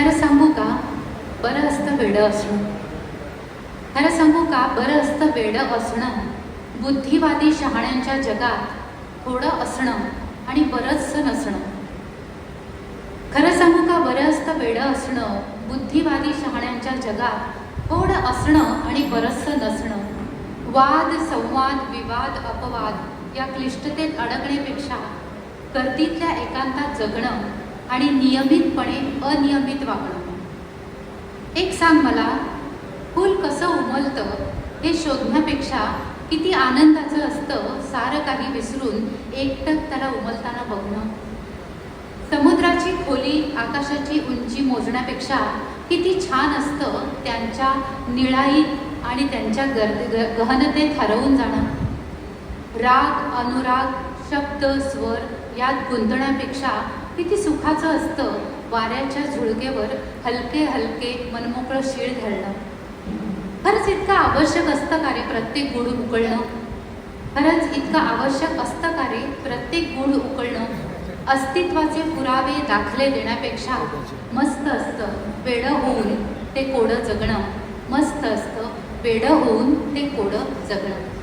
खरं सांगू का? बरं असतं वेडं असणं. खरं सांगू का? बरं असतं वेडं असणं. बुद्धिवादी शहाण्यांच्या जगात थोडं असणं आणि बरंचसं नसणं. खरं सांगू का? बरं असतं वेडं असणं. बुद्धिवादी शहाण्यांच्या जगात थोडं असणं आणि बरंचसं नसणं. वाद संवाद विवाद अपवाद या क्लिष्टतेत अडकण्यापेक्षा गर्दीतल्या एकांतात जगणं आणि नियमितपणे अनियमित वागणं. एक सांग मला फूल कसं उमलतं हे शोधण्यापेक्षा किती आनंदाचं असतं सारं काही विसरून एकटक त्याला उमलताना बघणं? समुद्राची खोली आकाशाची उंची मोजण्यापेक्षा किती छान असतं त्यांच्या निळाईत आणि त्यांच्या गर्द ग- गहनतेत हरवून जाणं. राग अनुराग शब्द स्वर यात गुंतण्यापेक्षा किती सुखाचं असतं वाऱ्याच्या झुळकेवर हलके हलके मनमोकळं शीळ घालणं. खरंच इतकं आवश्यक असतं का रे प्रत्येक गुढ उकळणं? खरंच इतकं आवश्यक असतं का रे प्रत्येक गुढ उकळणं? अस्तित्वाचे पुरावे दाखले देण्यापेक्षा मस्त असतं वेडं होऊन ते कोडं जगणं. मस्त असतं वेडं होऊन ते कोडं जगणं.